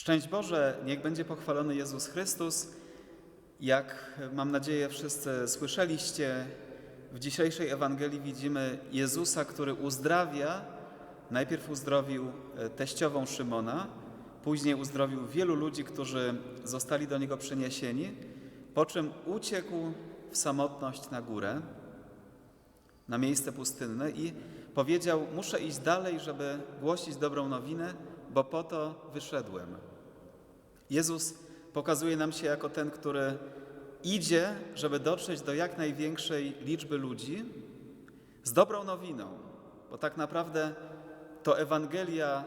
Szczęść Boże, niech będzie pochwalony Jezus Chrystus. Jak mam nadzieję wszyscy słyszeliście, w dzisiejszej Ewangelii widzimy Jezusa, który uzdrawia. Najpierw uzdrowił e, teściową Szymona, później uzdrowił wielu ludzi, którzy zostali do niego przyniesieni, po czym uciekł w samotność na górę, na miejsce pustynne i powiedział: Muszę iść dalej, żeby głosić dobrą nowinę, bo po to wyszedłem. Jezus pokazuje nam się jako ten, który idzie, żeby dotrzeć do jak największej liczby ludzi z dobrą nowiną, bo tak naprawdę to Ewangelia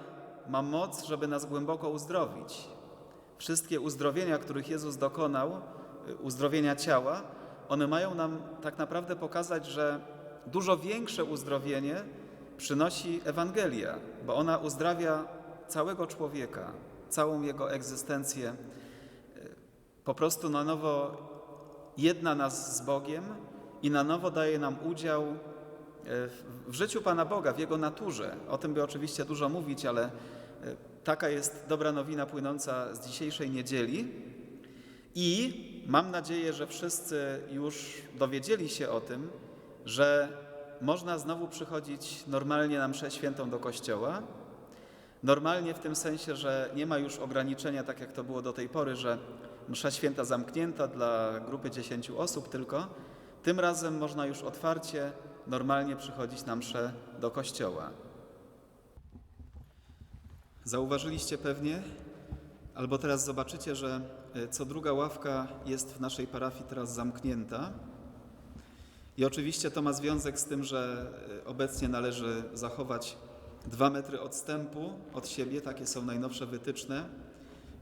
ma moc, żeby nas głęboko uzdrowić. Wszystkie uzdrowienia, których Jezus dokonał, y, uzdrowienia ciała, one mają nam tak naprawdę pokazać, że dużo większe uzdrowienie przynosi Ewangelia, bo ona uzdrawia całego człowieka, całą jego egzystencję. Po prostu na nowo jedna nas z Bogiem i na nowo daje nam udział e, w życiu Pana Boga, w Jego naturze. O tym by oczywiście dużo mówić, ale e, taka jest dobra nowina płynąca z dzisiejszej niedzieli. I mam nadzieję, że wszyscy już dowiedzieli się o tym, że można znowu przychodzić normalnie na mszę świętą do kościoła. Normalnie w tym sensie, że nie ma już ograniczenia, tak jak to było do tej pory, że msza święta zamknięta dla grupy 10 osób tylko. Tym razem można już otwarcie, normalnie przychodzić na mszę do kościoła. Zauważyliście pewnie, albo teraz zobaczycie, że e, co druga ławka jest w naszej parafii teraz zamknięta. I oczywiście to ma związek z tym, że e, obecnie należy zachować dwa metry odstępu od siebie, takie są najnowsze wytyczne.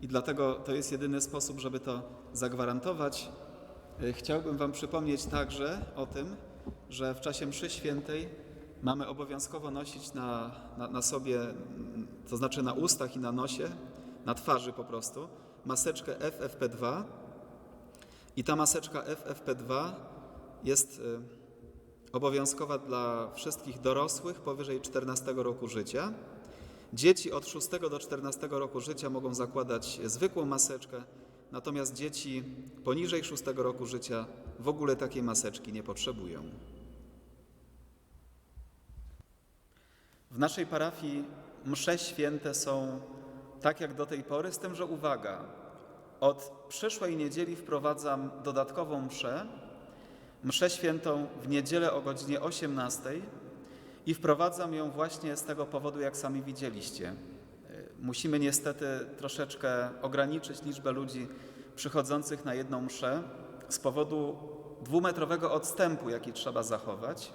I dlatego to jest jedyny sposób, żeby to zagwarantować. E, Chciałbym Wam przypomnieć także o tym, że w czasie mszy świętej mamy obowiązkowo nosić na, na, na sobie, mm, to znaczy na ustach i na nosie, na twarzy po prostu, maseczkę FFP2. I ta maseczka FFP2 jest y, obowiązkowa dla wszystkich dorosłych powyżej 14 roku życia. Dzieci od 6 do 14 roku życia mogą zakładać zwykłą maseczkę, natomiast dzieci poniżej 6 roku życia w ogóle takiej maseczki nie potrzebują. W naszej parafii msze święte są tak jak do tej pory, z tym, że uwaga, od przyszłej niedzieli wprowadzam dodatkową mszę, mszę świętą w niedzielę o godzinie 18 i wprowadzam ją właśnie z tego powodu, jak sami widzieliście. Musimy niestety troszeczkę ograniczyć liczbę ludzi przychodzących na jedną mszę z powodu dwumetrowego odstępu, jaki trzeba zachować.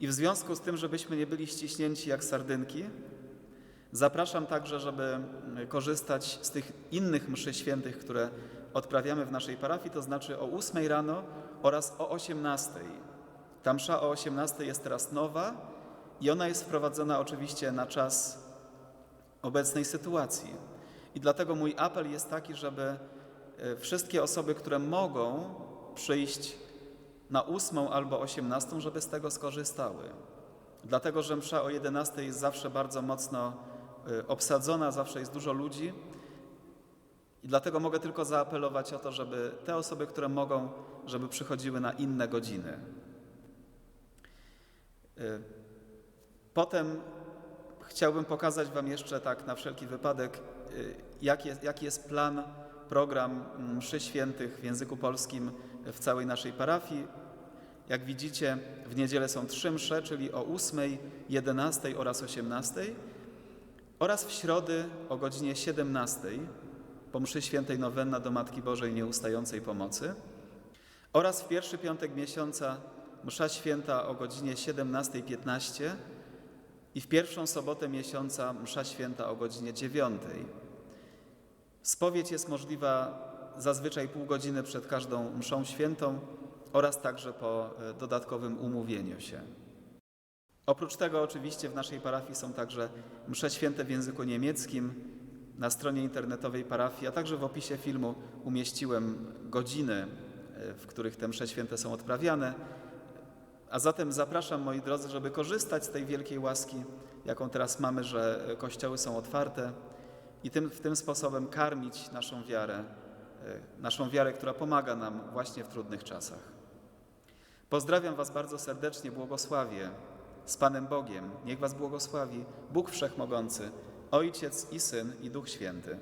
I w związku z tym, żebyśmy nie byli ściśnięci jak sardynki, zapraszam także, żeby korzystać z tych innych mszy świętych, które odprawiamy w naszej parafii, to znaczy o 8 rano oraz o 18. Ta msza o 18 jest teraz nowa i ona jest wprowadzona oczywiście na czas obecnej sytuacji. I dlatego mój apel jest taki, żeby e, wszystkie osoby, które mogą przyjść na 8 albo 18, żeby z tego skorzystały. Dlatego, że msza o 11 jest zawsze bardzo mocno e, obsadzona, zawsze jest dużo ludzi. I dlatego mogę tylko zaapelować o to, żeby te osoby, które mogą, żeby przychodziły na inne godziny. Y, Potem chciałbym pokazać Wam jeszcze tak na wszelki wypadek, y, jaki jest, jaki jest plan, program mszy świętych w języku polskim w całej naszej parafii. Jak widzicie, w niedzielę są trzy msze, czyli o 8, 11 oraz 18 oraz w środę o godzinie 17 po mszy świętej nowenna do Matki Bożej Nieustającej Pomocy oraz w pierwszy piątek miesiąca msza święta o godzinie 17.15 i w pierwszą sobotę miesiąca msza święta o godzinie 9. Spowiedź jest możliwa zazwyczaj pół godziny przed każdą mszą świętą oraz także po e, dodatkowym umówieniu się. Oprócz tego oczywiście w naszej parafii są także msze święte w języku niemieckim. Na stronie internetowej parafii, a także w opisie filmu umieściłem godziny, e, w których te msze święte są odprawiane. A zatem zapraszam, moi drodzy, żeby korzystać z tej wielkiej łaski, jaką teraz mamy, że kościoły są otwarte i tym, w tym sposobem karmić naszą wiarę, e, naszą wiarę, która pomaga nam właśnie w trudnych czasach. Pozdrawiam Was bardzo serdecznie, błogosławię z Panem Bogiem. Niech Was błogosławi Bóg Wszechmogący, Ojciec i Syn i Duch Święty.